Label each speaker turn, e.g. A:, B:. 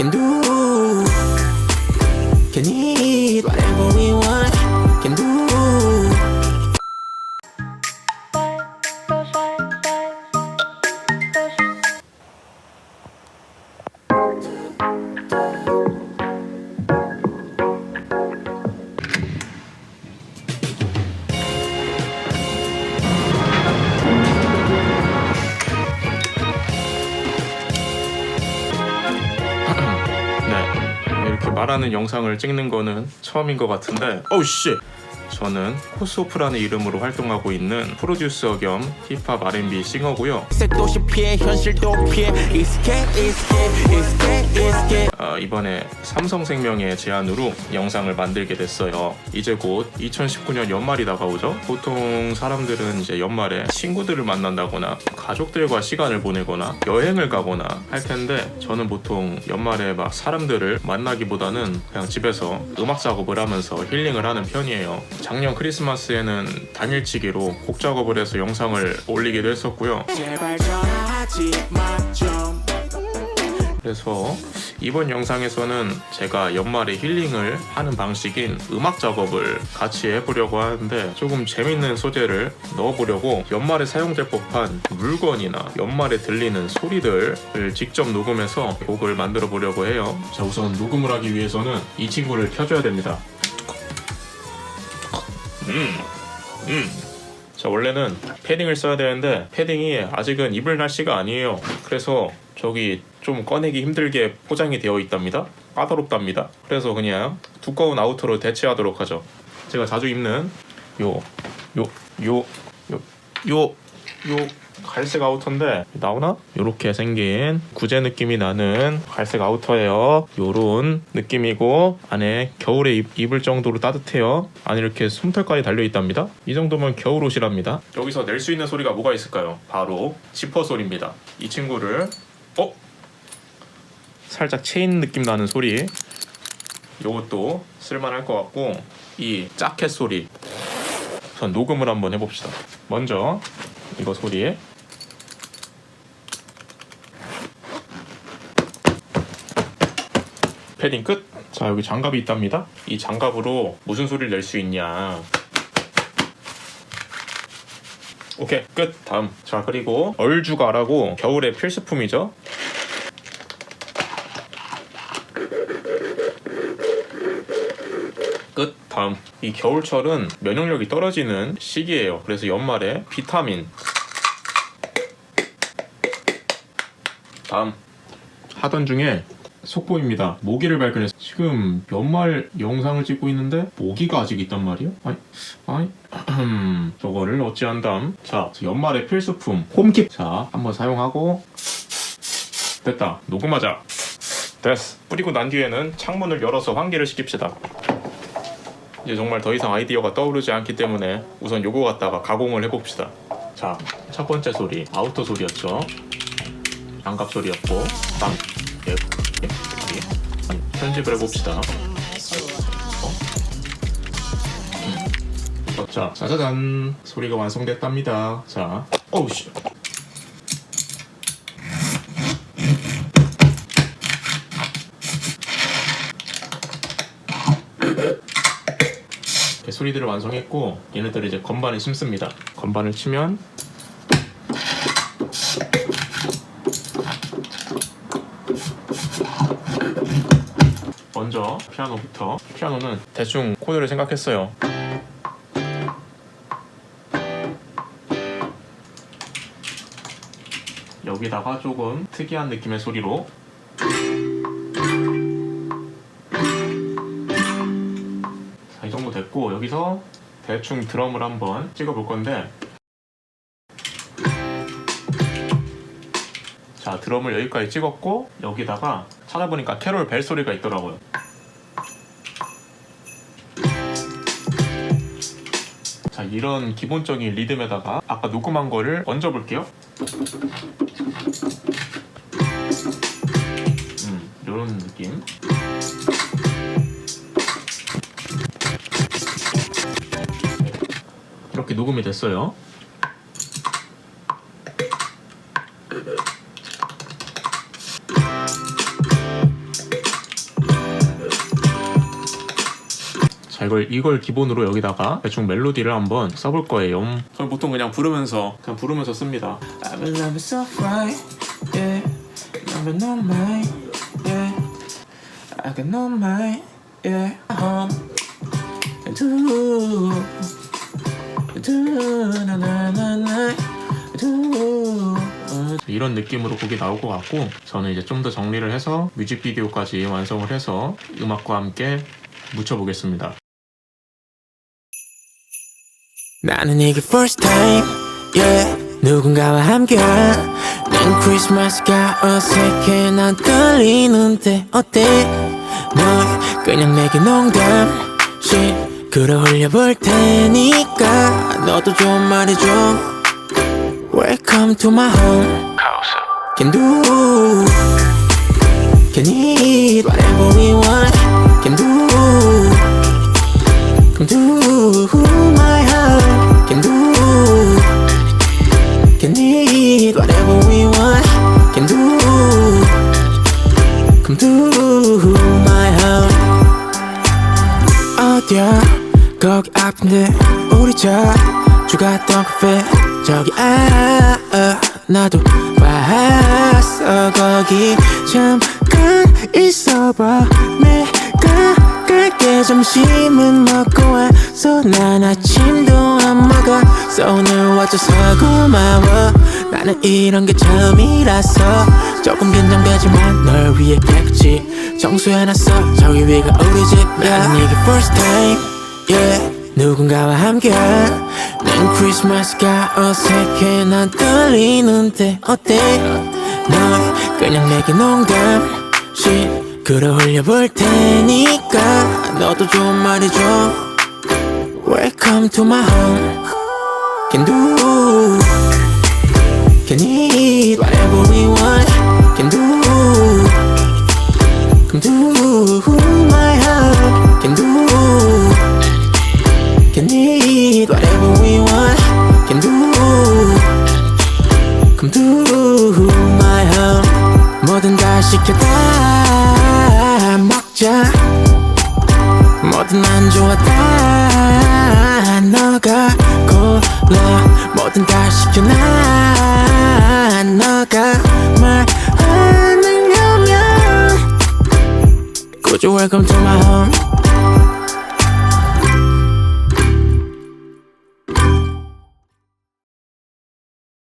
A: can do. Can eat whatever
B: 이렇게 말하는 영상을 찍는 거는 처음인 것 같은데 어우 씨! 저는 코스오프라는 이름으로 활동하고 있는 프로듀서 겸 힙합 R&B 싱어고요 아, 이번에 삼성생명의 제안으로 영상을 만들게 됐어요. 이제 곧 2019년 연말이 다가오죠. 보통 사람들은 이제 연말에 친구들을 만난다거나 가족들과 시간을 보내거나 여행을 가거나 할 텐데 저는 보통 연말에 막 사람들을 만나기보다는 그냥 집에서 음악 작업을 하면서 힐링을 하는 편이에요. 작년 크리스마스에는 당일치기로 곡 작업을 해서 영상을 올리기도 했었고요. 그래서 이번 영상에서는 제가 연말에 힐링을 하는 방식인 음악 작업을 같이 해보려고 하는데 조금 재밌는 소재를 넣어보려고 연말에 사용될 법한 물건이나 연말에 들리는 소리들을 직접 녹음해서 곡을 만들어 보려고 해요. 자, 우선 녹음을 하기 위해서는 이 친구를 켜줘야 됩니다. 음, 음. 자 원래는 패딩을 써야 되는데 패딩이 아직은 입을 날씨가 아니에요 그래서 저기 좀 꺼내기 힘들게 포장이 되어 있답니다. 까다롭답니다. 그래서 그냥 두꺼운 아우터로 대체하도록 하죠. 제가 자주 입는 요 요 요 요 요 요 갈색 아우터인데 나오나? 요렇게 생긴 구제 느낌이 나는 갈색 아우터예요. 요런 느낌이고 안에 겨울에 입, 입을 정도로 따뜻해요. 안에 이렇게 솜털까지 달려 있답니다. 이 정도면 겨울 옷이랍니다. 여기서 낼 수 있는 소리가 뭐가 있을까요? 바로 지퍼 소리입니다. 이 친구를 어? 살짝 체인 느낌 나는 소리 요것도 쓸만할 것 같고 이 자켓 소리 우선 녹음을 한번 해봅시다 먼저 이거 소리 패딩 끝. 자 여기 장갑이 있답니다. 이 장갑으로 무슨 소리를 낼 수 있냐. 오케이 끝. 다음. 자 그리고 얼주가라고 겨울의 필수품이죠. 끝. 다음. 이 겨울철은 면역력이 떨어지는 시기예요. 그래서 연말에 비타민. 다음. 하던 중에 속보입니다. 모기를 발견해서 지금 연말 영상을 찍고 있는데 모기가 아직 있단 말이에요? 아니, 아니, 저거를 어찌한 다음 자, 연말의 필수품 홈킷 자, 한번 사용하고 됐다. 녹음하자. 됐어. 뿌리고 난 뒤에는 창문을 열어서 환기를 시킵시다. 이제 정말 더 이상 아이디어가 떠오르지 않기 때문에 우선 요거 갖다가 가공을 해봅시다. 자, 첫 번째 소리 아우터 소리였죠. 장갑 소리였고, 다음 예, 예, 예. 편집을 해봅시다. 어? 음. 자, 짜자잔 소리가 완성됐답니다. 자, 어우 씨. 이렇게 소리들을 완성했고 얘네들을 이제 건반에 심습니다. 건반을 치면 먼저 피아노부터 피아노는 대충 코드를 생각했어요. 여기다가 조금 특이한 느낌의 소리로 됐고 여기서 대충 드럼을 한번 찍어 볼 건데. 자 드럼을 여기까지 찍었고 여기다가 찾아보니까 캐롤 벨 소리가 있더라고요. 자 이런 기본적인 리듬에다가 아까 녹음한 거를 얹어 볼게요 녹음이 됐어요. 자 이걸 이걸 기본으로 여기다가 대충 멜로디를 한번 써볼 거예요. 저는 보통 그냥 부르면서 그냥 부르면서 씁니다.
A: I've been loving so right, yeah. I've been on my, yeah. I can on my, yeah. Home and do.
B: 이런 느낌으로 곡이 나올 것 같고 저는 이제 좀 더 정리를 해서 뮤직비디오까지 완성을 해서 음악과 함께 묻혀보겠습니다.
A: 나는 이게 first time, yeah. 누군가와 함께한 난 크리스마스가 어색해 난 떨리는데 어때? 널 그냥 내게 농담씩 끌어올려 볼 테니까 너도 좀 말해줘 Welcome to my home Can do Can eat whatever we want Can do Come to my house Can do Can eat whatever we want Can do Come to my house 어디야 거기 아픈데 우리 갔던 카페 저기 아, 아 나도 봤어. 거기 잠깐 있어봐. 내가 갈게. 점심은 먹고 와서 난 아침도 안 먹어. So 오늘 와줘서 고마워. 나는 이런 게 처음이라서 조금 긴장되지만 널 위해 깨끗이 청소해놨어. 저기 위가 우리 집 나는 이게 first time yeah 누군가와 함께한 난 크리스마스가 어색해 난 떨리는데 어때 널 그냥 내게 농담씩 끌어올려 볼 테니까 너도 좀 말해줘 Welcome to my home Can do Can eat whatever we want Can do Come to to my home 뭐든 다 시켜 다. 먹자. 뭐든 안 좋아 다. 너가 골라. 뭐든 다 시켜 나. 너가 말 안 하려면. Could you welcome to my home